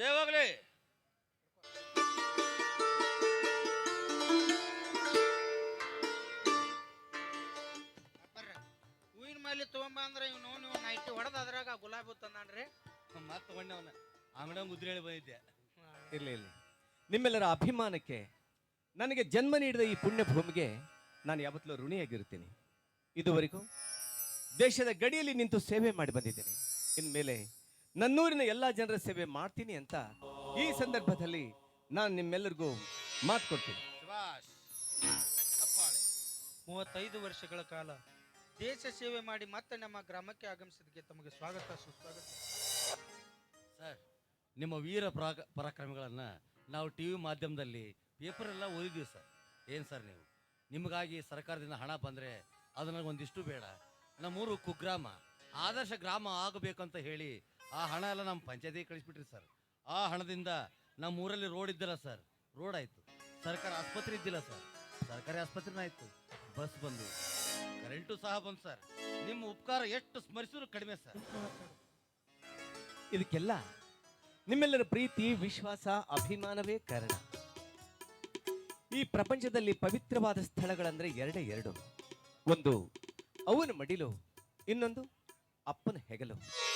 ಜಯವಾಗಲಿ ಹೋಗ್ಲಿ. ಹೂವಿನ ಮೇಲೆ ತಗೊಂಬ ಅಂದ್ರೆ ಇವ್ನು ನೀವು ನೈಟಿ ಹೊಡೆದ ಅದ್ರಾಗ ಗುಲಾಬಿ ತಂದಾನ್ರಿ. ಮತ್ತೆ ತಗೊಂಡವನ ಅಂಗಡ ಮುದ್ರೆ ಹೇಳಿ ಬಂದಿದ್ದೆ. ಇರಲಿ ಇರಲಿ. ನಿಮ್ಮೆಲ್ಲರ ಅಭಿಮಾನಕ್ಕೆ ನನಗೆ ಜನ್ಮ ನೀಡಿದ ಈ ಪುಣ್ಯ ಭೂಮಿಗೆ ನಾನು ಯಾವತ್ತಲೂ ಋಣಿಯಾಗಿರುತ್ತೇನೆ. ಇದುವರೆಗೂ ದೇಶದ ಗಡಿಯಲ್ಲಿ ನಿಂತು ಸೇವೆ ಮಾಡಿ ಬಂದಿದ್ದೇನೆ. ಇನ್ಮೇಲೆ ನನ್ನೂರಿನ ಎಲ್ಲ ಜನರ ಸೇವೆ ಮಾಡ್ತೀನಿ ಅಂತ ಈ ಸಂದರ್ಭದಲ್ಲಿ ನಾನು ನಿಮ್ಮೆಲ್ಲರಿಗೂ ಮಾತು ಕೊಡ್ತೀನಿ. ಸುಭಾಷ್ ಅಪ್ಪಾಳೆ ಮೂವತ್ತೈದು ವರ್ಷಗಳ ಕಾಲ ದೇಶ ಸೇವೆ ಮಾಡಿ ಮತ್ತೆ ನಮ್ಮ ಗ್ರಾಮಕ್ಕೆ ಆಗಮಿಸಿದ್ದಕ್ಕೆ ತಮಗೆ ಸ್ವಾಗತ ಸುಸ್ವಾಗತ. ಸರ್ ನಿಮ್ಮ ವೀರ ಪರಾಕ ಪರಾಕ್ರಮಗಳನ್ನು ನಾವು ಟಿ ವಿ ಮಾಧ್ಯಮದಲ್ಲಿ ಪೇಪರ್ ಎಲ್ಲ ಓದಿದ್ದೀವಿ ಸರ್. ಏನು ಸರ್ ನೀವು? ನಿಮಗಾಗಿ ಸರ್ಕಾರದಿಂದ ಹಣ ಬಂದರೆ ಅದು ನನಗೆ ಒಂದಿಷ್ಟು ಬೇಡ ನಮ್ಮೂರು ಕುಗ್ರಾಮ. ಆದರ್ಶ ಗ್ರಾಮ ಆಗಬೇಕಂತ ಹೇಳಿ ಆ ಹಣ ಎಲ್ಲ ನಮ್ಮ ಪಂಚಾಯತಿಗೆ ಕಳಿಸ್ಬಿಟ್ರಿ ಸರ್. ಆ ಹಣದಿಂದ ನಮ್ಮ ಊರಲ್ಲಿ ರೋಡ್ ಇದ್ದಿಲ್ಲ ಸರ್. ರೋಡ್ ಆಯಿತು. ಸರ್ಕಾರ ಆಸ್ಪತ್ರೆ ಇದ್ದಿಲ್ಲ ಸರ್. ಸರ್ಕಾರಿ ಆಸ್ಪತ್ರೆನ ಆಯಿತು. ಬಸ್ ಬಂದು. ಕರೆಂಟು ಸಹ ಬಂತು ಸರ್. ನಿಮ್ಮ ಉಪಕಾರ ಎಷ್ಟು ಸ್ಮರಿಸಿದ್ರು ಕಡಿಮೆ ಸರ್. ಇದಕ್ಕೆಲ್ಲ ನಿಮ್ಮೆಲ್ಲರ ಪ್ರೀತಿ, ವಿಶ್ವಾಸ, ಅಭಿಮಾನವೇ ಕಾರಣ. ಈ ಪ್ರಪಂಚದಲ್ಲಿ ಪವಿತ್ರವಾದ ಸ್ಥಳಗಳಂದ್ರೆ ಎರಡೇ ಎರಡು. ಒಂದು, ಅವನ ಮಡಿಲು, ಇನ್ನೊಂದು ಅಪ್ಪನ ಹೆಗಲು.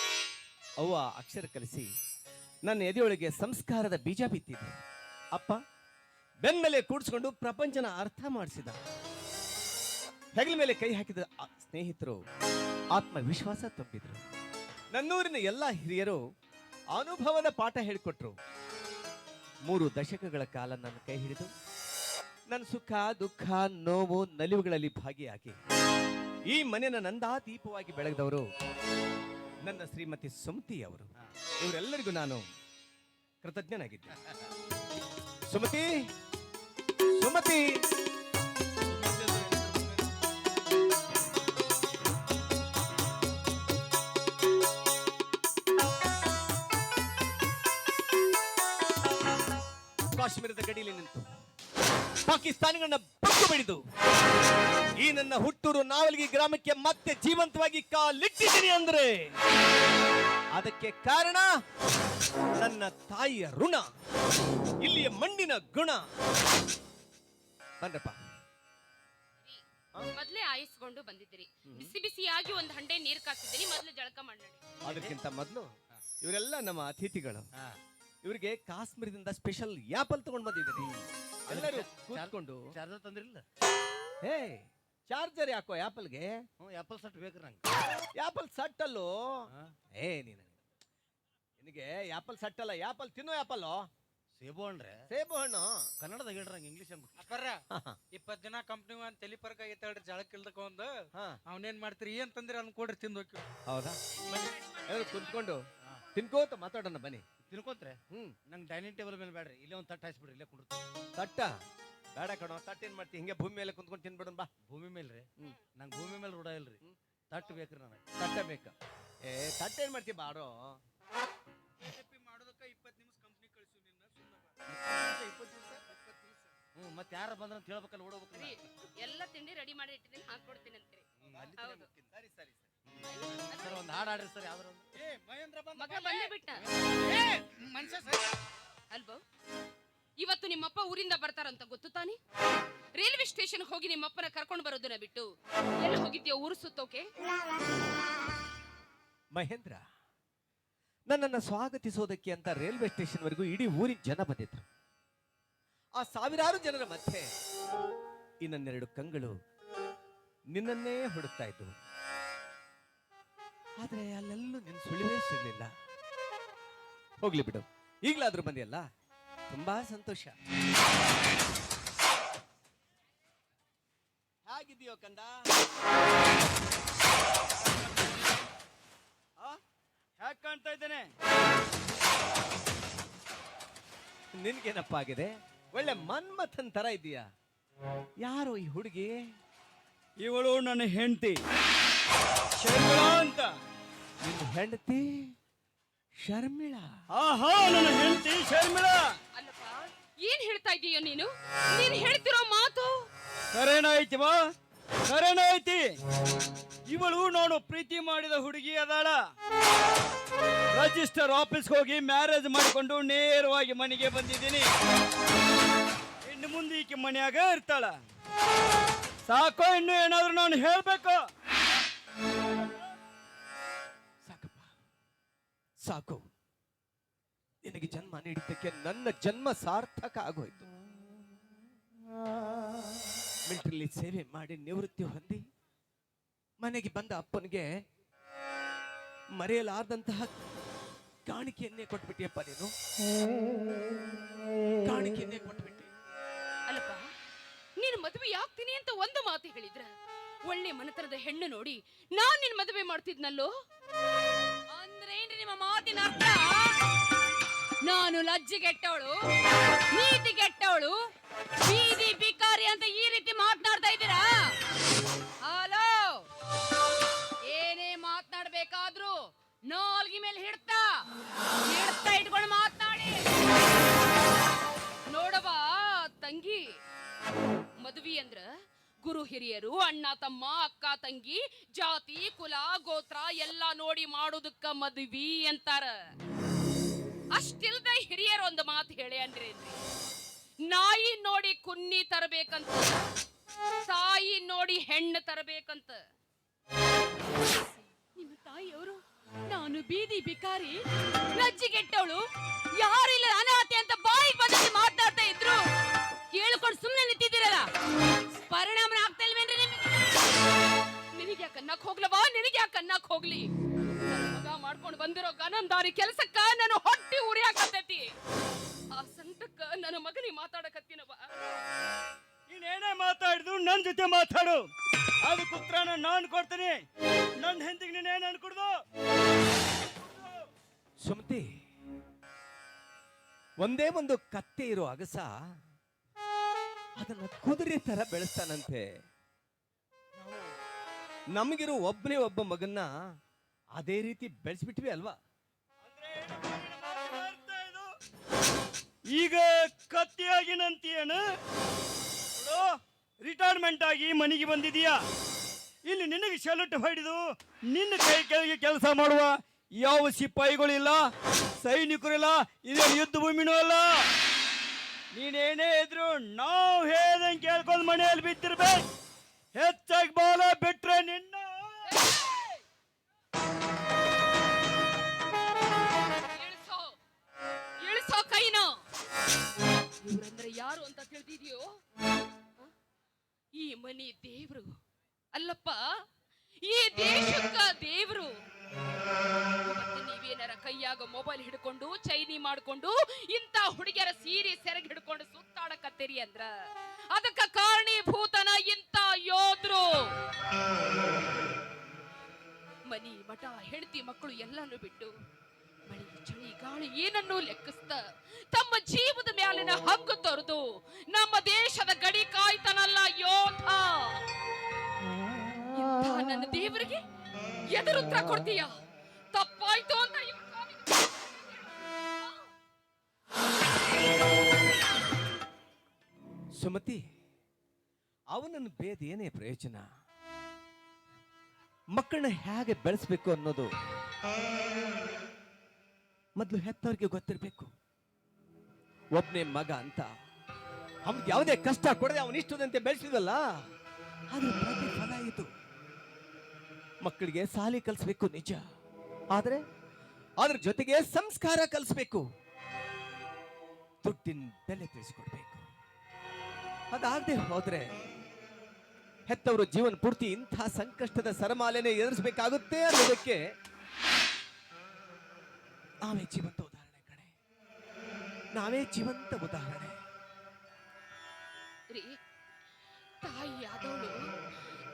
ಅವ್ವ ಅಕ್ಷರ ಕಲಿಸಿ, ನನ್ನ ಎದೆಯೊಳಗೆ ಸಂಸ್ಕಾರದ ಬೀಜ ಬಿತ್ತಿದೆ. ಅಪ್ಪ, ಬೆನ್ಮೇಲೆ ಕೂಡಿಸ್ಕೊಂಡು ಪ್ರಪಂಚನ ಅರ್ಥ ಮಾಡಿಸಿದ. ಹೆಗಲ ಮೇಲೆ ಕೈ ಹಾಕಿದ ಸ್ನೇಹಿತರು ಆತ್ಮವಿಶ್ವಾಸ ತುಂಬಿದ್ರು. ನನ್ನೂರಿನ ಎಲ್ಲ ಹಿರಿಯರು ಅನುಭವದ ಪಾಠ ಹೇಳಿಕೊಟ್ರು. ಮೂರು ದಶಕಗಳ ಕಾಲ ನನ್ನ ಕೈ ಹಿಡಿದು, ನನ್ನ ಸುಖ, ದುಃಖ, ನೋವು, ನಲಿವುಗಳಲ್ಲಿ ಭಾಗಿಯಾಗಿ ಈ ಮನೆನ ನಂದಾ ದೀಪವಾಗಿ ಬೆಳಗದವರು ನನ್ನ ಶ್ರೀಮತಿ ಸುಮತಿ ಅವರು. ಇವರೆಲ್ಲರಿಗೂ ನಾನು ಕೃತಜ್ಞನಾಗಿದ್ದೆ. ಸುಮತಿ ಸುಮತಿ. ಕಾಶ್ಮೀರದ ಗಡಿಯಲ್ಲಿ ನಿಂತು. ಪಾಕಿಸ್ತಾನಿಗಳನ್ನ ಬಗ್ಗು ಬಿಡಿದು ಈ ನನ್ನ ಹುಟ್ಟೂರು ನಾವಲ್ಗಿ ಗ್ರಾಮಕ್ಕೆ ಮತ್ತೆ ಜೀವಂತವಾಗಿ ಕಾಲಿಟ್ಟಿದ್ದೀನಿ ಅಂದ್ರೆ ಅದಕ್ಕೆ ಕಾರಣ ನನ್ನ ತಾಯಿಯ ಋಣ ಇಲ್ಲಿಯ ಮಣ್ಣಿನ ಗುಣ. ಬಂದಪ್ಪ ಮೊದ್ಲೇ ಆಯಿಸ್ಕೊಂಡು ಬಂದಿದ್ದೀರಿ. ಬಿಸಿ ಬಿಸಿಯಾಗಿ ಒಂದು ಹಂಡೆ ನೀರ್ ಕಾಸಿದ್ದೀನಿ ಮೊದ್ಲು ಜಳಕ ಮಾಡಿ. ಅದಕ್ಕಿಂತ ಮೊದಲು ಇವರೆಲ್ಲ ನಮ್ಮ ಅತಿಥಿಗಳು. ಇವರಿಗೆ ಕಾಶ್ಮೀರದಿಂದ ಸ್ಪೆಷಲ್ ಆ್ಯಪಲ್ ತಗೊಂಡು ಬಂದಿದ್ದೀನಿ. ಎಲ್ಲರೂ ಕೂತ್ಕೊಂಡು. ಚಾರ್ಜರ್ ತಂದ್ರಿಲ್ಲ ಹೇ ಚಾರ್ಜರ್ ಯಾಕೋ ಆಪಲ್ಗೆ ಹ್ಞೂ ಆ್ಯಪಲ್ ಸಟ್ ಬೇಕ್ರಿ ನಂಗೆ. ಆಪಲ್ ಸಟ್ಟಲ್ಲು? ಅಲ್ಲೋ ಏ ನೀನು ನಿನಗೆ ಆಪಲ್ ಸಟ್ಟಲ್ಲ ಆ್ಯಪಲ್ ಆಪಲ್ ತಿನ್ನೋ ಆಪಲ್ ಸೇಬು ಹಣ್ರೆ ಸೇಬು ಹಣ್ಣು? ಕನ್ನಡದಾಗ ಹೇಳ್ರಿ ನಂಗೆ ಇಂಗ್ಲೀಷ್ ಹಂಗೆ. ಅಪ್ಪರ ಇಪ್ಪತ್ ದಿನ ಕಂಪ್ನಿ ಒಂದ್ ತಲಿ ಪರ್ಕ ಆಗೈತೆ ಹೇಳ್ರಿ ಜಳಕ್ ಇಲ್ದಕ್ಕ ಒಂದು ಹಾ. ಅವನೇನ್ ಮಾಡ್ತೀರಿ ಏನ್ ತಂದ್ರಿ ಅನ್ಕೊಡ್ರಿ ತಿಂದು ಹೋಗಿ ಹೌದಾ? ಎಲ್ಲರೂ ಕುಂತ್ಕೊಂಡು ತಿನ್ಕೋತ ಮಾತಾಡೋಣ ಬನ್ನಿ. ತಿನ್ಕೊಂತ್ರೆ ಹ್ಮ್. ನಂಗೆ ಡೈನಿಂಗ್ ಟೇಬಲ್ ಮೇಲೆ ಬೇಡ್ರಿ ಇಲ್ಲೇ ಒಂದು ತಟ್ಟು ಹಾಯಿಸ್ಬಿಡ್ರಿ ಇಲ್ಲೇ ಕುಂಡ್ರು ತಟ್ಟ? ಬೇಡ ಕಣೋ ತಟ್ಟ ಏನ್ ಮಾಡ್ತಿ? ಹಿಂಗೆ ಭೂಮಿ ಮೇಲೆ ಕುಂತ್ಕೊಂಡು ತಿನ್ಬಿಡೋಣ ಬಾ. ಭೂಮಿ ಮೇಲೆ ರೀ ಹ್ಮ್. ನಂಗೆ ಭೂಮಿ ಮೇಲೆ ರೂಢ ಇಲ್ರಿ. ತಟ್ಟು ಬೇಕ್ರಿ ನನಗೆ. ತಟ್ಟ ಬೇಕ. ಏ ತಟ್ಟ ಏನ್ ಮಾಡ್ತಿ ಬಾರೋ? ಮಾಡೋದಕ್ಕ ಇಪ್ಪತ್ ನಿಮಿಷ ಕಂಪ್ನಿ ಕಳ್ಸು ನಿನ್ನ ಹ್ಞೂ ಮತ್ತೆ ಯಾರು ಬಂದ್ರ ಅಂತ ಹೇಳ್ಬೇಕಲ್ಲ ಓಡೋಬೇಕು ಎಲ್ಲ ತಿಂಡಿ ರೆಡಿ ಮಾಡಿ ಇಟ್ಟಿದ್ದೀನಿ ಹಾಕೊಡ್ತೀನಿ ಅಂತೀರಿ. ಹೌದು. ಸರಿ ಸರಿ ಸರಿ. ಸರ್ ಒಂದು ಹಾಡು ಆಡ್ರಿ ಸರ್ ಯಾವ್ದಾರ ಒಂದು. ಏ ಮಹೇಂದ್ರ ಬಂದ ಮಗ ಬಂದೇ. ಬಿಟ್ಟ ಮನುಷ್ಯ ಸರಿ. ಅಲ್ವೋ ಇವತ್ತು ನಿಮ್ಮಪ್ಪ ಊರಿಂದ ಬರ್ತಾರಂತ ಗೊತ್ತು ತಾನೆ? ರೈಲ್ವೆ ಸ್ಟೇಷನ್ ಹೋಗಿ ನಿಮ್ಮಪ್ಪನ ಕರ್ಕೊಂಡು ಬರೋದನ್ನ ಬಿಟ್ಟು ಎಲ್ಲ ಹೋಗಿದ್ಯೋ ಊರು ಸುತ್ತೋಕೆ? ಮಹೇಂದ್ರ ನನ್ನನ್ನು ಸ್ವಾಗತಿಸೋದಕ್ಕೆ ಅಂತ ರೈಲ್ವೆ ಸ್ಟೇಷನ್ ವರೆಗೂ ಇಡೀ ಊರಿನ ಜನ ಬಂದಿದ್ರು. ಆ ಸಾವಿರಾರು ಜನರ ಮಧ್ಯೆ ಈ ನನ್ನೆರಡು ಕಂಗಳು ನಿನ್ನನ್ನೇ ಹುಡುಕ್ತಾ ಇದ್ವು ಆದ್ರೆ ಅಲ್ಲೆಲ್ಲೂ ನಿನ್ನ ಸುಳಿವೇ ಸಿಗ್ಲಿಲ್ಲ. ಹೋಗ್ಲಿ ಬಿಡು. ಈಗ್ಲಾದ್ರೂ ಬಂದಿಯಲ್ಲ? ತುಂಬಾ ಸಂತೋಷ. ಹೇಗಿದೆಯೋ ಕಂದ? ಹೇಗೆ ಕಾಣ್ತಾ ಇದ್ದೇನೆ? ನಿನ್ಗೇನಪ್ಪ ಆಗಿದೆ ಒಳ್ಳೆ ಮನ್ಮಥನ್ ತರ ಇದೀಯಾ ಯಾರು ಈ ಹುಡುಗಿ? ಇವಳು ನನ್ನ ಹೆಂಡತಿ. ಅಂತ. ನಿನ್ನ ಹೆಂಡತಿ ಶರ್ಮಿಳ. ಆಹಾ ನನ್ನ ಹೆಂಡತಿ ಶರ್ಮಿಳ. ಅಲ್ಲಪ್ಪ ಏನ್ ಹೇಳ್ತಾ ಇದೀಯೋ ನೀನು? ನೀನ್ ಹೇಳ್ತಿರೋ ಮಾತು? ಕರೇನಾಯ್ತಿ ಬಾ ಕರೇನಾಯ್ತಿ ಇವಳು ನೋಡು ಪ್ರೀತಿ ಮಾಡಿದ ಹುಡುಗಿ ಅದಾಳ. ರಿಜಿಸ್ಟರ್ ಆಫೀಸ್ಗೆ ಹೋಗಿ ಮ್ಯಾರೇಜ್ ಮಾಡಿಕೊಂಡು ನೇರವಾಗಿ ಮನೆಗೆ ಬಂದಿದ್ದೀನಿ. ಇನ್ನು ಮುಂದೆ ಈಕೆ ಮನೆಯಾಗ ಇರ್ತಾಳ. ಸಾಕೋ ಇನ್ನು ಏನಾದ್ರು ನಾನು ಹೇಳ್ಬೇಕು. ಸಾಕು. ನಿನಗೆ ಜನ್ಮ ನೀಡಿದ್ದಕ್ಕೆ ನನ್ನ ಜನ್ಮ ಸಾರ್ಥಕ ಆಗೋಯ್ತು. ಮಿಲ್ಟ್ರಿಲಿ ಸೇವೆ ಮಾಡಿ ನಿವೃತ್ತಿ ಹೊಂದಿ ಮನೆಗೆ ಬಂದ ಅಪ್ಪನಿಗೆ ಮರೆಯಲಾರದಂತಹ ಕಾಣಿಕೆಯನ್ನೇ ಕೊಟ್ಬಿಟ್ಟಿಯಪ್ಪ ನೀನು. ಕಾಣಿಕೆಯನ್ನೇ ಕೊಟ್ಬಿಟ್ಟೆ. ಅಲ್ಲಪ್ಪ, ನೀನು ಮದುವೆ ಆಗ್ತೀನಿ ಅಂತ ಒಂದು ಮಾತು ಹೇಳಿದ್ರ ಒಳ್ಳೆ ಮನೆತನದ ಹೆಣ್ಣು ನೋಡಿ ನಾನ್ ನಿನ್ ಮದುವೆ ಮಾಡ್ತಿದ್ನಲ್ಲೋ? ಅಂದ್ರೇನ್ರಿ ನಿಮ್ಮ ಮಾತಿನ ಅರ್ಥ? ನಾನು ಲಜ್ಜಿ ಗೆಟ್ಟವಳು ನೀತಿ ಗೆಟ್ಟವಳು ಬೀದಿ ಬಿಕಾರಿ ಅಂತ ಈ ರೀತಿ ಮಾತನಾಡ್ತಾ ಇದ್ದೀರಾ? ಹಲೋ? ಏನೇ ಮಾತನಾಡ್ಬೇಕಾದ್ರೂ ನಾಲ್ಗಿ ಮೇಲೆ ಹಿಡ್ತಾ ಹಿಡ್ತಾ ಇಟ್ಕೊಂಡು ಮಾತನಾಡಿ. ನೋಡವಾ ತಂಗಿ, ಮದುವೆ ಅಂದ್ರ ಗುರು ಹಿರಿಯರು, ಅಣ್ಣ, ತಮ್ಮ, ಅಕ್ಕ, ತಂಗಿ, ಜಾತಿ, ಕುಲ, ಗೋತ್ರ ಎಲ್ಲ ನೋಡಿ ಮಾಡೋದಕ್ಕ ಮದ್ವಿ ಅಂತಾರ. ಅಷ್ಟಿಲ್ದೆ ಹಿರಿಯರು ಒಂದು ಮಾತು ಹೇಳಿ ಅನ್ರಿ ನಾಯಿ ನೋಡಿ ಕುನ್ನಿ ತರಬೇಕಂತ, ತಾಯಿ ನೋಡಿ ಹೆಣ್ಣು ತರಬೇಕಂತ. ನಿಮ್ಮ ತಾಯಿಯವರು ನಾನು ಬೀದಿ ಬಿಕಾರಿ ನಜ್ಜಿಗೆಟ್ಟವಳು ಯಾರಿಲ್ಲ ಅನಾಥೆ ಅಂತ ಬಾಯಿ ಬಂದಲ್ಲಿ ಮಾತಾಡ್ತಾ ಇದ್ರು. ಕೇಳ್ಕೊಂಡು ಸುಮ್ಮನೆ ನಿಂತಿದ್ದೀರಲ್ಲ? ಪರಿಣಾಮ ಆಗ್ತಾ ಇಲ್ವೇನ್ರಿ ನಿಮಗೆ? ನಿನಗೆ ಯಾಕೆ ಅನ್ನಕ್ ಹೋಗ್ಲವಾ? ನಿನಗೆ ಯಾಕೆ ಅನ್ನಕ್ ಹೋಗ್ಲಿ? ನನ್ ಮಗ ಮಾಡ್ಕೊಂಡು ಬಂದಿರೋ ಗನಂದಾರಿ ಕೆಲಸಕ್ಕ ನಾನು ಹೊಟ್ಟಿ ಉರಿಯಾಕತ್ತೈತಿ. ಆ ಸಂಕಟಕ್ಕ ನನ್ನ ಮಗನಿಗೆ ಮಾತಾಡಕತ್ತೀನವ. ನೀನೇನೇ ಮಾತಾಡಿದ್ರು ನನ್ನ ಜೊತೆ ಮಾತಾಡು. ಅದು ಉತ್ತರನ ನಾನು ಕೊಡ್ತೀನಿ. ನನ್ನ ಹೆಂಡತಿಗೆ ನೀನೇನು ಅನ್ಕೊಡ್ದು? ಸುಮತಿ ಒಂದೇ ಒಂದು ಕತ್ತೆ ಇರೋ ಅಗಸ ಅದನ್ನ ಕುದುರೆ ತರ ಬೆಳೆಸ್ತಾನಂತೆ. ನಮಗಿರೋ ಒಬ್ಬನೇ ಒಬ್ಬ ಮಗನ್ನ ಅದೇ ರೀತಿ ಬೆಳೆಸ್ಬಿಟ್ವಿ ಅಲ್ವಾ? ಈಗ ಕತ್ತಿಯಾಗಿನಂತೀಯನ ರಿಟೈರ್ಮೆಂಟ್ ಆಗಿ ಮನೆಗೆ ಬಂದಿದೀಯಾ ಇಲ್ಲಿ ನಿನಗೆ ಶೆಲ್ಟ್ ಹೊಡೆದು ನಿನ್ನ ಕೈ ಕೆಳಗೆ ಕೆಲಸ ಮಾಡುವ ಯಾವ ಸಿಪಾಯಿಗಳಿಲ್ಲ ಸೈನಿಕರಿಲ್ಲ ಇದೇ ಯುದ್ಧ ಭೂಮಿನೂ ಅಲ್ಲ. ನೀನೇನೇ ಇದ್ರು ನಾವು ಹೇಳ್ದಂಗೆ ಕೇಳ್ಕೊಂಡು ಮನೆಯಲ್ಲಿ ಬಿದ್ದಿರ್ಬೇಕು. ಹೆಚ್ಚಾಗಿ ಬಾಲ ಬಿಟ್ರೆ ನಿನ್ನ. ಇವ್ರಂದ್ರೆ ಯಾರು ಅಂತ ತಿಳಿದಿದೆಯೋ? ಈ ಮನಿ ದೇವ್ರು. ಅಲ್ಲಪ್ಪ ಈ ದೇಶಕ್ಕ ದೇವರು. ನೀವೇನಾರ ಕೈಯಾಗ ಮೊಬೈಲ್ ಹಿಡ್ಕೊಂಡು, ಚೈನಿ ಮಾಡ್ಕೊಂಡು ಇಂತ ಹುಡುಗಿಯರ ಸೀರೆ ಸೆರಗ್ ಹಿಡ್ಕೊಂಡು ಸುತ್ತಾಡಕತ್ತೀರಿ ಅಂದ್ರ? ಅದಕ್ಕ ಕಾರಣೀಭೂತನ ಇಂತ ಯೋಧರು ಮನಿ, ಮಠ, ಹೆಂಡತಿ, ಮಕ್ಕಳು ಎಲ್ಲಾನು ಬಿಟ್ಟು ಮಳಿ, ಚಳಿ, ಗಾಳಿ ಏನನ್ನೂ ಲೆಕ್ಕಿಸ್ತ ತಮ್ಮ ಜೀವದ ಮ್ಯಾಲಿನ ಹಕ್ಕು ತೊರೆದು ನಮ್ಮ ದೇಶದ ಗಡಿ ಕಾಯ್ತನಲ್ಲ ಯೋಧ. ನನ್ನ ದೇವರಿಗೆ ಎದುರುತ್ತರ ಕೊಡ್ತೀಯ? ತಪ್ಪಾಯ್ತು ಅಂತ ಸುಮತಿ, ಅವನನ್ನು ಬೇದ ಏನೇ ಪ್ರಯೋಜನ? ಮಕ್ಕಳನ್ನ ಹೇಗೆ ಬೆಳೆಸ್ಬೇಕು ಅನ್ನೋದು? ಮೊದಲು ಹೆತ್ತವರಿಗೆ ಗೊತ್ತಿರಬೇಕು. ಒಬ್ಬನೇ ಮಗ ಅಂತ. ಅವ್ನಿಗೆ ಯಾವುದೇ ಕಷ್ಟ ಕೊಡದೆ ಅವನಿಷ್ಟದಂತೆ ಬೆಳೆಸಿದಲ್ಲ? ಅದು ಪ್ರತಿಫಲ ಮಕ್ಕಳಿಗೆ ಸಾಲಿ ಕಲಿಸ್ಬೇಕು ನಿಜ. ಆದ್ರೆ ಅದ್ರ ಜೊತೆಗೆ ಸಂಸ್ಕಾರ ಕಲಿಸ್ಬೇಕು. ದುಡ್ಡಿನ ಬೆಲೆ ತಿಳಿಸ್ಕೊಡ್ಬೇಕು. ಅದಾಗದೆ ಹೋದ್ರೆ ಹೆತ್ತವರು ಜೀವನ ಪೂರ್ತಿ ಇಂಥ ಸಂಕಷ್ಟದ ಸರಮಾಲೆನೆ ಎದುರಿಸಬೇಕಾಗುತ್ತೆ ಅನ್ನೋದಕ್ಕೆ ನಾವೇ ಜೀವಂತ ಉದಾಹರಣೆ ಕಡೆ ನಾವೇ ಜೀವಂತ ಉದಾಹರಣೆ. ತಾಯಿ ಆದವಳು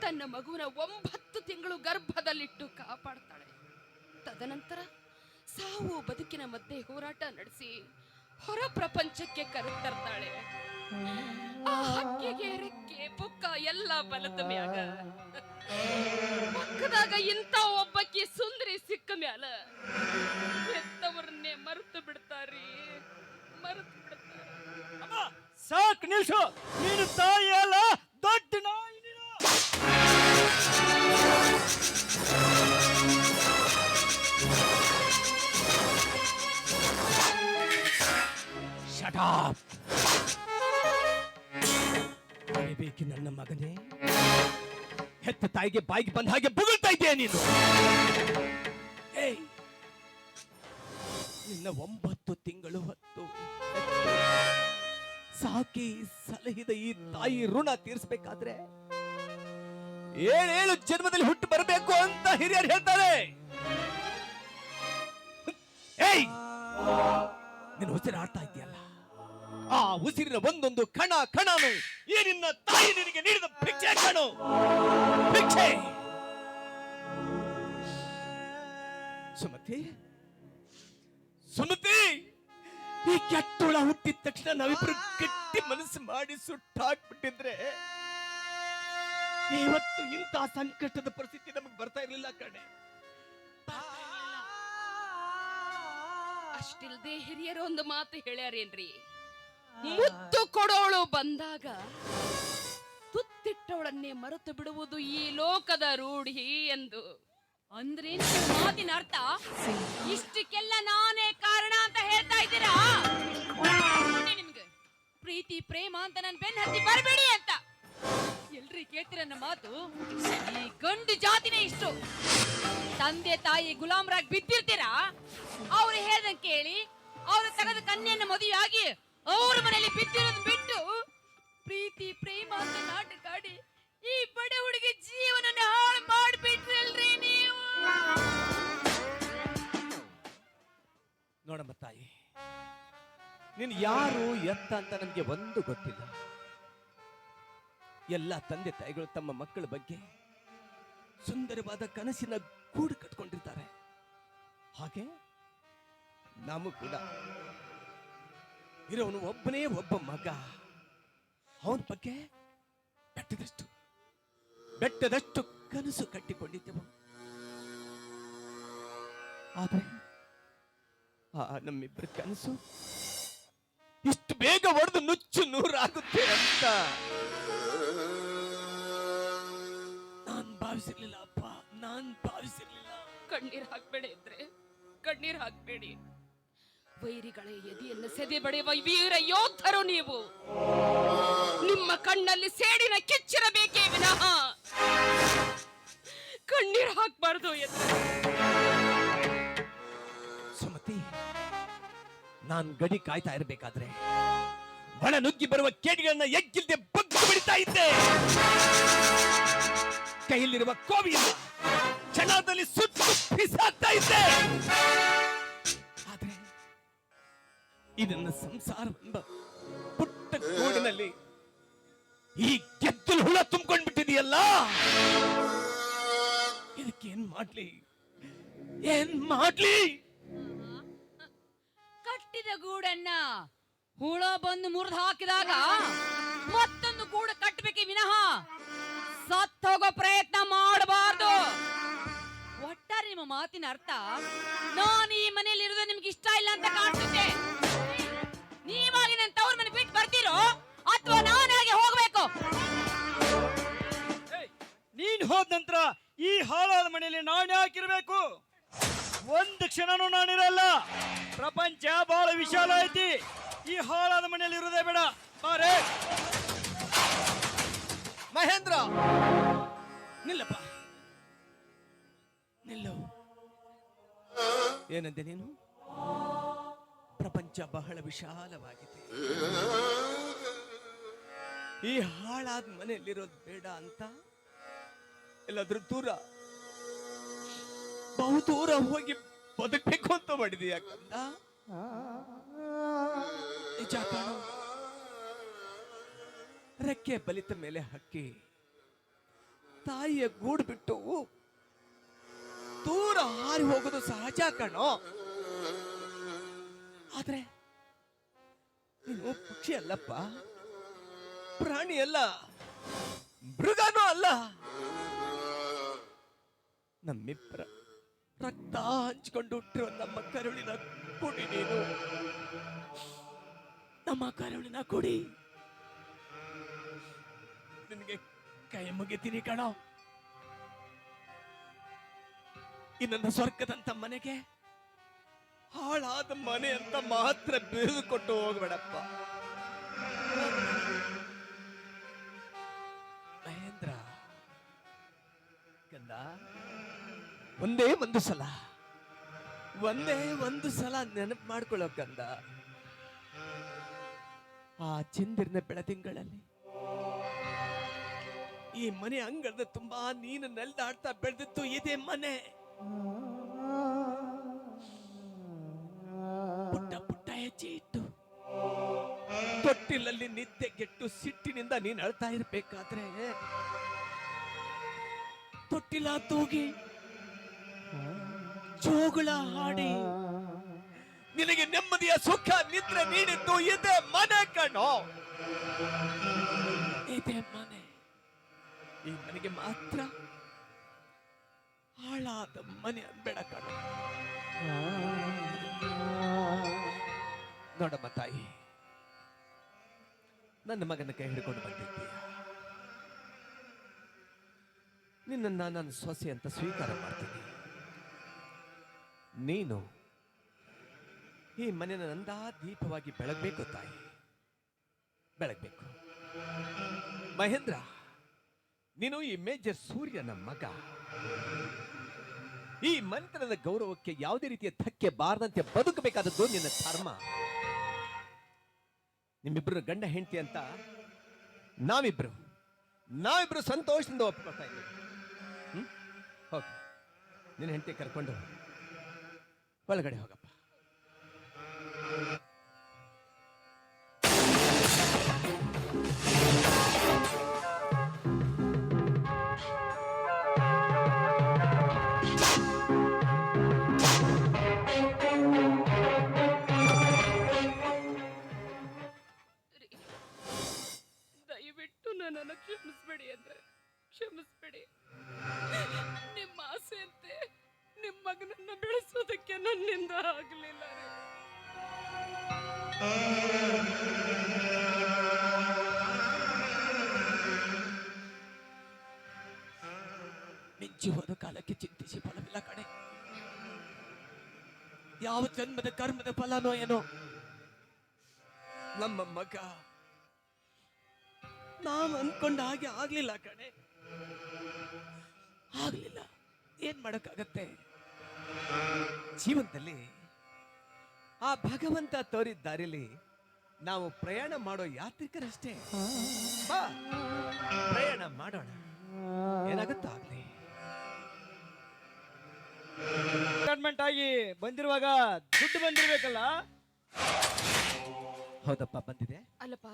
ತನ್ನ ಮಗುವಿನ ಒಂಬತ್ತು ತಿಂಗಳು ಗರ್ಭದಲ್ಲಿಟ್ಟು ಕಾಪಾಡ್ತಾಳೆ. ತದನಂತರ ಸಾವು ಬದುಕಿನ ಮಧ್ಯೆ ಹೋರಾಟ ನಡೆಸಿ ಹೊರ ಪ್ರಪಂಚಕ್ಕೆ ಕರೆತರ್ತಾಳೆ. ಆ ಹಕ್ಕಿಗೆ ರೆಕ್ಕೆ, ಪುಕ್ಕ ಎಲ್ಲ ಬಲದ ಮ್ಯಾಗ. ಪಕ್ಕದಾಗ ಇಂಥ ಒಬ್ಬಕ್ಕಿ ಸುಂದರಿ ಸಿಕ್ಕ ಮ್ಯಾಲ. ಎಂತವ್ರನ್ನೇ ಮರೆತು ಬಿಡ್ತಾರಿ, ಮರೆತು ಬಿಡ್ತಾರೆ. ಸಾಕು ನಿಲ್ಸು. ನೀನು ತಾಯಿ ಅಲ್ಲ, ದೊಡ್ಡ ನಾಯಿ. ಬೇಕು ನನ್ನ ಮಗನೇ. ಹೆತ್ತ ತಾಯಿಗೆ ಬಾಯಿಗೆ ಬಂದ ಹಾಗೆ ಬುಗುಳ್ತಾ ಇದೆಯಾ ನೀನು. ನಿನ್ನ ಒಂಬತ್ತು ತಿಂಗಳು ಹೊತ್ತು ಸಾಕಿ ಸಲಹಿದ ಈ ತಾಯಿ ಋಣ ತೀರಿಸ್ಬೇಕಾದ್ರೆ ಏಳೇಳು ಜನ್ಮದಲ್ಲಿ ಹುಟ್ಟು ಬರಬೇಕು ಅಂತ ಹಿರಿಯರು ಹೇಳ್ತಾರೆ. ಏಯ್ ನಿನ್ನ ಉಸಿರಾಡ್ತಾ ಇದೆಯಲ್ಲ ಆ ಉಸಿರಿನ ಒಂದೊಂದು ಕಣ ಕಣನು ಈ ನಿನ್ನ ತಾಯಿ ನಿನಗೆ ನೀಡಿದ ಭಿಕ್ಷೆ ಕಣು. ಭಿಕ್ಷೆ. ಸುಮತಿ. ಸುಮತಿ. ಈ ಕೆಟ್ಟೋಳ ಹುಟ್ಟಿದ ತಕ್ಷಣ ನಾವಿಬ್ರು ಗಟ್ಟಿ ಮನಸ್ಸು ಮಾಡಿ ಸುಟ್ಟಾಕ್ಬಿಟ್ಟಿದ್ರೆ ಇವತ್ತು ಇಂಥ ಸಂಕಷ್ಟದ ಪರಿಸ್ಥಿತಿ ನಮಗೆ ಬರ್ತಾ ಇರಲಿಲ್ಲ ಕಣೆ. ಅಷ್ಟಿಲ್ದೆ ಹಿರಿಯರು ಒಂದು ಮಾತು ಹೇಳ್ಯಾರೇನ್ರಿ? ಮುತ್ತು ಕೊಡೋಳು ಬಂದಾಗ ತುತ್ತಿಟ್ಟವಳನ್ನೇ ಮರೆತು ಬಿಡುವುದು ಈ ಲೋಕದ ರೂಢಿ ಎಂದು. ಅಂದ್ರೆ ಮಾತಿನ ಅರ್ಥ? ಇಷ್ಟಕ್ಕೆಲ್ಲ ನಾನೇ ಕಾರಣ ಅಂತ ಹೇಳ್ತಾ ಇದ್ದೀರಾ? ನಿಮ್ಗೆ. ಪ್ರೀತಿ, ಪ್ರೇಮ ಅಂತ ನನ್ ಬೆನ್ ಹತ್ತಿ ಬರಬೇಡಿ ಅಂತ. ಎಲ್ರಿ ಕೇಳ್ತೀರ ನನ್ನ ಮಾತು? ಈ ಗಂಡು ಜಾತಿನೇ ಇಷ್ಟು. ತಂದೆ, ತಾಯಿ, ಗುಲಾಮರಾಗಿ ಬಿದ್ದಿರ್ತೀರಾ? ಅವ್ರು ಹೇಳ್ದಂಗೆ ಕೇಳಿ, ಅವ್ರ ತಗದ ಮದುವೆ ಮದುವೆಯಾಗಿ ಅವ್ರ ಮನೆಯಲ್ಲಿ ಬಿದ್ದಿರೋದು ಬಿಟ್ಟು ಪ್ರೀತಿ, ಪ್ರೇಮ ಅಂತ ನಾಟಕ ಆಡಿ ಈ ಬಡ ಹುಡುಗಿ ಜೀವನ ಹಾಳು ಮಾಡಿಬಿಟ್ರಿ ನೀವು. ನೋಡಮ್ಮ ತಾಯಿ, ನೀನು ಯಾರು ಎತ್ತ ಅಂತ ನಮಗೆ ಒಂದು ಗೊತ್ತಿಲ್ಲ. ಎಲ್ಲ ತಂದೆ ತಾಯಿಗಳು ತಮ್ಮ ಮಕ್ಕಳ ಬಗ್ಗೆ ಸುಂದರವಾದ ಕನಸಿನ ಗೂಡು ಕಟ್ಕೊಂಡಿರ್ತಾರೆ. ಹಾಗೆ, ನಾವು ಕೂಡ. ಇರೋನು ಒಬ್ಬನೇ ಒಬ್ಬ ಮಗ. ಅವನ ಬಗ್ಗೆ ಬೆಟ್ಟದಷ್ಟು ಬೆಟ್ಟದಷ್ಟು ಕನಸು ಕಟ್ಟಿಕೊಂಡಿದ್ದೆವು. ಆದರೆ ಆ ನಮ್ಮಿಬ್ಬರ ಕನಸು ಇಷ್ಟು ಬೇಗ ಹೊಡೆದು ನುಚ್ಚು ನೂರಾಗುತ್ತೆ ಅಂತ. ನಾನ್ ಭಾವಿಸಿರ್ಲಿಲ್ಲ ಅಪ್ಪ, ನಾನ್ ಭಾವಿಸಿರ್ಲಿಲ್ಲ. ಕಣ್ಣೀರ್ ಹಾಕ್ಬೇಡಿ ಇದ್ರೆ, ಕಣ್ಣೀರ್ ಹಾಕ್ಬೇಡಿ. ವೈರಿಗಳ, ಎದೆಯನ್ನು ಸೆದೆ ಬಡಿಯುವ ವೀರ ಯೋಧರು ನೀವು. ನಿಮ್ಮ ಕಣ್ಣಲ್ಲಿ ಸೇಡಿನ ಕೆಚ್ಚಿರಬೇಕೇ ವಿನಃ. ಕಣ್ಣೀರು ಹಾಕ್ಬಾರ್ದು ಸುಮತಿ, ನಾನು ಗಡಿ ಕಾಯ್ತಾ ಇರಬೇಕಾದ್ರೆ ಒಳ ನುಗ್ಗಿ ಬರುವ ಕೇಡಿಗಳನ್ನ ಎಗ್ಗಿಲ್ದೆ ಬಗ್ಗು ಬಿಡ್ತಾ ಇದ್ದೆ. ಕೈಯಲ್ಲಿರುವ ಕೋವಿಯನ್ನು ಚಣದಲ್ಲಿ ಸುತ್ತು ಬಿಸಾಕ್ತಾ ಇದ್ದೆ. ಈ ನನ್ನ ಸಂಸಾರವೆಂಬ ಪುಟ್ಟ ಗೂಡಿನಲ್ಲಿ ಈ ಗೆದ್ದಲು ಹುಳ ತುಂಬಿಕೊಂಡ್ಬಿಟ್ಟಿದೆಯಲ್ಲ? ಇದಕ್ಕೆ ಏನ್ ಮಾಡ್ಲಿ? ಏನ್ ಮಾಡ್ಲಿ? ಕಟ್ಟಿದ ಗೂಡನ್ನ ಹುಳ ಬಂದು ಮುರಿದು ಹಾಕಿದಾಗ ಮತ್ತೊಂದು ಗೂಡು ಕಟ್ಟಬೇಕೆ ವಿನಃ ಸತ್ತೋಗೋ ಪ್ರಯತ್ನ ಮಾಡಬಾರ್ದು. ಒಟ್ಟಾರೆ ನಿಮ್ಮ ಮಾತಿನ ಅರ್ಥ ನಾನು ಈ ಮನೆಯಲ್ಲಿ ಇರೋದು ನಿಮ್ಗೆ ಇಷ್ಟ ಇಲ್ಲ ಅಂತ ಕಾಣಿಸುತ್ತೆ. ನೀವಾಗಿ ನನ್ನ ತವ್ರ ಮನೆ ಬಿಟ್ಟು ಬರ್ತೀರೋ ಅಥವಾ ನಾನಾಗೆ ಹೋಗ್ಬೇಕು? ನೀನ್ ಹೋದ ನಂತರ ಈ ಹಾಳಾದ ಮನೆಯಲ್ಲಿ ನಾನು ಹಾಕಿರ್ಬೇಕು ಒಂದು ಕ್ಷಣನೂ ನಾನಿರಲ್ಲ. ಪ್ರಪಂಚ ಬಹಳ ವಿಶಾಲ ಐತಿ. ಈ ಹಾಳಾದ ಮನೆಯಲ್ಲಿ ಇರುವುದೇ ಬೇಡ. ಬಾರೆ ಮಹೇಂದ್ರ! ನಿಲ್ಲಪ್ಪ. ನಿಲ್ಲು. ಏನಂತೆ ನೀನು? ಪ್ರಪಂಚ ಬಹಳ ವಿಶಾಲವಾಗಿದೆ. ಈ ಹಾಳಾದ ಮನೆಯಲ್ಲಿರೋದು ಬೇಡ ಅಂತ ಎಲ್ಲಾದ್ರೂ ದೂರ. ಬಹು ದೂರ ಹೋಗಿ ಬದುಕಬೇಕು ಅಂತ ಮಾಡಿದೀಯ ಕಂದ? ನಿಜ ರೆಕ್ಕೆ ಬಲಿತ ಮೇಲೆ ಹಕ್ಕಿ ತಾಯಿಯ ಗೂಡು ಬಿಟ್ಟು ದೂರ ಹಾರಿ ಹೋಗೋದು ಸಹಜ ಕಣೋ. ಆದ್ರೆ ನೀನು ಪಕ್ಷಿ ಅಲ್ಲಪ್ಪ, ಪ್ರಾಣಿ ಅಲ್ಲ, ಮೃಗನೂ ಅಲ್ಲ. ನಮ್ಮಿಬ್ಬರ ರಕ್ತ ಹಂಚಿಕೊಂಡು ಹುಟ್ಟಿರುವ ನಮ್ಮ ಕರುಳಿನ ಕುಡಿ ನೀನು. ನಮ್ಮ ಕರುಳಿನ ಕುಡಿ. ನಿನಗೆ ಕೈ ಮುಗಿತೀನಿ ಕಣ. ಇನ್ನೊಂದು ಸ್ವರ್ಗದಂತ ಮನೆಗೆ ಹಾಳಾದ ಮನೆ ಅಂತ ಮಾತ್ರ ಬಿರುದು ಕೊಟ್ಟು ಹೋಗ್ಬೇಡಪ್ಪ. ಮಹೇಂದ್ರ ಕಂದ ಒಂದೇ ಒಂದು ಸಲ, ಒಂದೇ ಒಂದು ಸಲ ನೆನಪು ಮಾಡ್ಕೊಳ್ಳೋ ಕಂದ ಆ ಚಂದಿರನ ಬೆಳದಿಂಗಳಲ್ಲಿ. ಈ ಮನೆ ಅಂಗಳದ ತುಂಬಾ ನೀನು ನೆಲ್ದಾಡ್ತಾ ಬೆಳೆದಿತ್ತು ಇದೆ ಮನೆ. ಪುಟ್ಟ ಪುಟ್ಟ ಹೆಜ್ಜೆ ಇಟ್ಟು ತೊಟ್ಟಿಲಲ್ಲಿ ನಿದ್ದೆಗೆಟ್ಟು ಸಿಟ್ಟಿನಿಂದ ನೀನ್ ಅಳ್ತಾ ಇರ್ಬೇಕಾದ್ರೆ ತೊಟ್ಟಿಲ ತೂಗಿ ಜೋಗುಳ ಹಾಡಿ ನಿನಗೆ ನೆಮ್ಮದಿಯ ಸುಖ ನಿದ್ರೆ ನೀಡಿದ್ದು ಇದೆ ಮನೆ ಕಣೋ. ಇದೆ ಮನೆ. ಈ ಮನೆಗೆ ಮಾತ್ರ ಹಾಳಾದ ಮನೆ ಅನ್ಬೇಡ ಕಣೋ. ನೋಡಮ್ಮ ತಾಯಿ. ನನ್ನ ಮಗನ ಕೈ ಹಿಡ್ಕೊಂಡು ಬಂದಿದ್ದೀಯ. ನಿನ್ನನ್ನ ನಾನು ಸೊಸೆ ಅಂತ ಸ್ವೀಕಾರ ಮಾಡ್ತೀನಿ. ನೀನು ಈ ಮನೆಯ ನಂದಾ ದೀಪವಾಗಿ ಬೆಳಗಬೇಕು ತಾಯಿ. ಬೆಳಗಬೇಕು. ಮಹೇಂದ್ರ, ನೀನು ಈ ಮೇಜರ್ ಸೂರ್ಯನ ಮಗ. ಈ ಮಂತ್ರದ ಗೌರವಕ್ಕೆ ಯಾವುದೇ ರೀತಿಯ ಧಕ್ಕೆ ಬಾರದಂತೆ ಬದುಕಬೇಕಾದದ್ದು ನಿನ್ನ ಧರ್ಮ. ನಿಮ್ಮಿಬ್ರು ಗಂಡ ಹೆಂಡತಿ ಅಂತ ನಾವಿಬ್ರು. ನಾವಿಬ್ರು ಸಂತೋಷದಿಂದ ಒಪ್ಕೊಳ್ತಾ ಇದ್ದೀವಿ. ಹೋಗಿ. ನಿನ್ನ ಹೆಂಡತಿ ಕರ್ಕೊಂಡು ಒಳಗಡೆ ಹೋಗಪ್ಪ. ಫಲವಿಲ್ಲ ಕಣೆ. ಯಾವ ಜನ್ಮದ ಕರ್ಮದ ಫಲನೋ ಏನೋ. ನಮ್ಮ ಮಗ. ನಾವು ಅನ್ಕೊಂಡ ಹಾಗೆ ಆಗ್ಲಿಲ್ಲ ಕಣೆ. ಆಗ್ಲಿಲ್ಲ. ಏನ್ ಮಾಡಕ್ಕಾಗತ್ತೆ? ಜೀವನದಲ್ಲಿ ಆ ಭಗವಂತ ತೋರಿದ ದಾರಿಲಿ ನಾವು ಪ್ರಯಾಣ ಮಾಡೋ ಯಾತ್ರಿಕರಷ್ಟೇ. ಬಾ, ಪ್ರಯಾಣ ಮಾಡೋಣ. ಏನಾಗುತ್ತೋ ಆಗ್ಲಿ. ರಿಟೈರ್ಮೆಂಟ್ ಆಗಿ ಬಂದಿರುವಾಗ ದುಡ್ಡು ಬಂದಿರ್ಬೇಕಲ್ಲ? ಹೌದಪ್ಪ ಬಂದಿದೆ. ಅಲ್ಲಪ್ಪ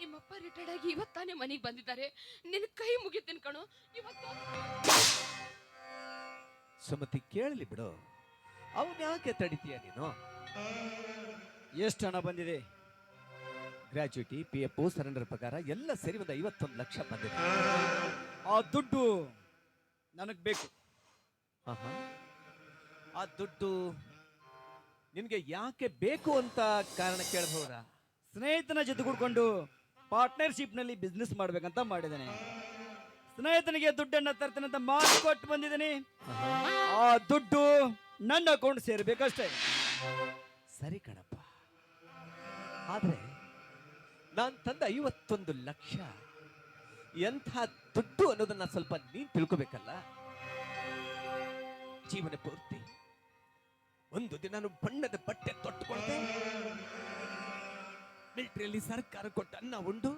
ನಿಮ್ಮಪ್ಪ ರಿಟೈರ್ಡ್ ಆಗಿ ಇವತ್ತಾನೆ ಮನೆಗೆ ಬಂದಿದ್ದಾರೆ. ನಿನ್ನ ಕೈ ಮುಗಿತೀನಿ ಕಣೋ ಇವತ್ತು. ಸುಮತಿ ಕೇಳಲಿ ಬಿಡು. ಅವನ್ ಯಾಕೆ ತಡಿತೀಯ ನೀನು? ಎಷ್ಟು ಹಣ ಬಂದಿದೆ? ಗ್ರಾಚ್ಯುಟಿ ಪಿ ಎಫ್ ಸರೆಂಡರ್ ಪ್ರಕಾರ ಎಲ್ಲ ಸೇರಿ ಒಂದು ಐವತ್ತೊಂದು ಲಕ್ಷ ಬಂದಿದೆ. ಆ ದುಡ್ಡು ನನಗೆ ಬೇಕು. ಆಹಾ. ಆ ದುಡ್ಡು ನಿನ್ಗೆ ಯಾಕೆ ಬೇಕು ಅಂತ ಕಾರಣ ಕೇಳಬಹುದಾ ಸ್ನೇಹಿತನ ಜೊತೆ ಕೂಡ್ಕೊಂಡು ಪಾರ್ಟ್ನರ್ಶಿಪ್ನಲ್ಲಿ ಬಿಸ್ನೆಸ್ ಮಾಡ್ಬೇಕಂತ ಮಾಡಿದ್ದೇನೆ. ಸ್ನೇಹಿತನಿಗೆ ದುಡ್ಡನ್ನ ತರ್ತೇನೆ ಅಂತ ಮಾತು ಕೊಟ್ಟು ಬಂದಿದ್ದೀನಿ. ಆ ದುಡ್ಡು ನನ್ನ ಅಕೌಂಟ್ ಸೇರ್ಬೇಕಷ್ಟೇ. ಸರಿ ಕಣಪ್ಪ. ಆದ್ರೆ ನಾನು ತಂದ ಐವತ್ತೊಂದು ಲಕ್ಷ. ಎಂಥ ದುಡ್ಡು ಅನ್ನೋದನ್ನ ಸ್ವಲ್ಪ ನೀನ್ ತಿಳ್ಕೊಬೇಕಲ್ಲ? ಜೀವನ ಪೂರ್ತಿ. ಒಂದು ದಿನ ಬಣ್ಣದ ಬಟ್ಟೆ ತೊಟ್ಟುಕೊಂಡೆ ಮಿಲಿಟರಿಯಲ್ಲಿ ಸರ್ಕಾರ ಕೊಟ್ಟ ಅನ್ನ ಉಂಡು.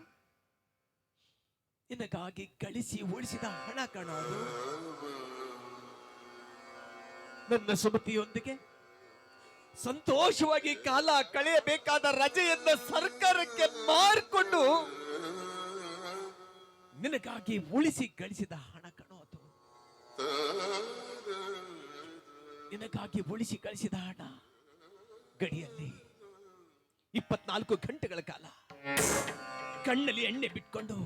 ನಿನಗಾಗಿ ಗಳಿಸಿ ಉಳಿಸಿದ ಹಣ ಕಾಣೋದು ನನ್ನ ಸುಮತಿಯೊಂದಿಗೆ ಸಂತೋಷವಾಗಿ ಕಾಲ ಕಳೆಯಬೇಕಾದ ರಜೆಯನ್ನ ಸರ್ಕಾರಕ್ಕೆ ಮಾರ್ಕೊಂಡು ನಿನಗಾಗಿ ಉಳಿಸಿ ಗಳಿಸಿದ ಹಣ ಕಾಣೋದು ನಿನಗಾಗಿ ಉಳಿಸಿ ಕಳಿಸಿದ ಹಣ ಗಡಿಯಲ್ಲಿ. ಇಪ್ಪತ್ನಾಲ್ಕು ಗಂಟೆಗಳ ಕಾಲ ಕಣ್ಣಲ್ಲಿ ಎಣ್ಣೆ ಬಿಟ್ಕೊಂಡು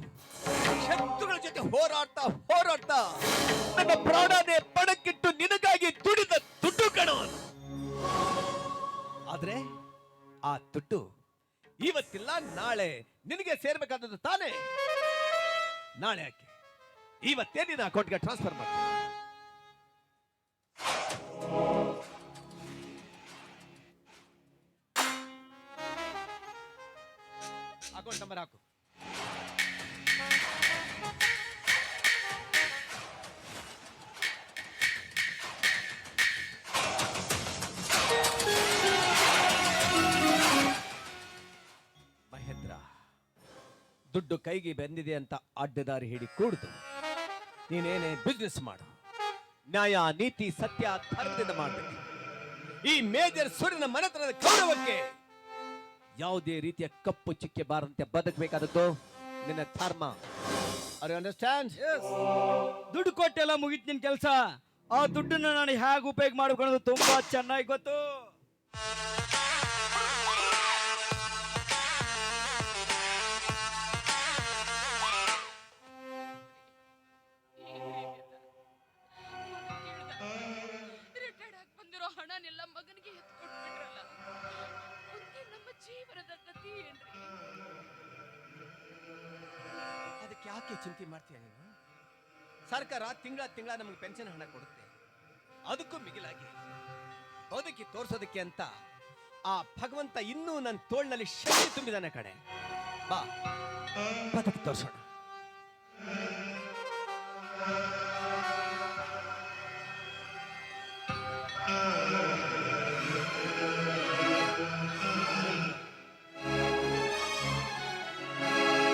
ಶತ್ರುಗಳ ಜೊತೆ ಹೋರಾಡ್ತಾ ಹೋರಾಡ್ತಾ ನನ್ನ ಪ್ರಾಣನೇ ಪಣಕ್ಕಿಟ್ಟು ನಿನಗಾಗಿ ದುಡಿದ ದುಡ್ಡು ಕಣೋ. ಆದ್ರೆ ಆ ದುಡ್ಡು ಇವತ್ತಿಲ್ಲ, ನಾಳೆ ನಿನಗೆ ಸೇರ್ಬೇಕಾದದ್ದು ತಾನೇ. ನಾಳೆ ಯಾಕೆ? ಇವತ್ತೇ ನಿನ್ನ ಅಕೌಂಟ್ಗೆ ಟ್ರಾನ್ಸ್ಫರ್ ಮಾಡ್ತೀನಿ. ಅಕೌಂಟ್ ನಂಬರ್ ಹಾಕು. ಮಹೇಂದ್ರ, ದುಡ್ಡು ಕೈಗೆ ಬಂದಿದೆ ಅಂತ ಅಡ್ಡದಾರಿ ಹಿಡಿ ಕೂಡುದು. ನೀನೇನೇ ಬಿಸ್ನೆಸ್ ಮಾಡು. ನ್ಯಾಯ, ನೀತಿ, ಸತ್ಯ, ಧರ್ಮದಿಂದ ಮಾಡಬೇಕು. ಈ ಮೇಜರ್ ಸೂರ್ಯನ ಮನೆತನದ ಗೌರವಕ್ಕೆ ಯಾವುದೇ ರೀತಿಯ ಕಪ್ಪು ಚಿಕ್ಕೆ ಬಾರಂತೆ ಬದುಕಬೇಕಾದದ್ದು ನಿನ್ನ ಧರ್ಮ. ಅಂಡರ್ಸ್ಟ್ಯಾಂಡ್ ದುಡ್ಡು ಕೊಟ್ಟೆಲ್ಲ ಮುಗಿತ್ ನಿನ್ ಕೆಲಸ. ಆ ದುಡ್ಡನ್ನ ನಾನು ಹೇಗೆ ಉಪಯೋಗ ಮಾಡ್ಕೊಳ್ಳೋದು ತುಂಬಾ ಚೆನ್ನಾಗಿ ಗೊತ್ತು. ಯಾಕೆ ಚಿಂತೆ ಮಾಡ್ತೀಯ ನೀನು? ಸರ್ಕಾರ ತಿಂಗಳ ತಿಂಗಳ ನಮಗೆ ಪೆನ್ಷನ್ ಹಣ ಕೊಡುತ್ತೆ. ಅದಕ್ಕೂ ಮಿಗಿಲಾಗಿ ಬದುಕಿ ತೋರ್ಸೋದಕ್ಕೆ ಅಂತ ಆ ಭಗವಂತ ಇನ್ನೂ ನನ್ನ ತೋಳ್ನಲ್ಲಿ ಶಕ್ತಿ ತುಂಬಿದಾನೆ ಕಡೆ ಬಾ. ಬದುಕಿ ತೋರ್ಸೋಣ.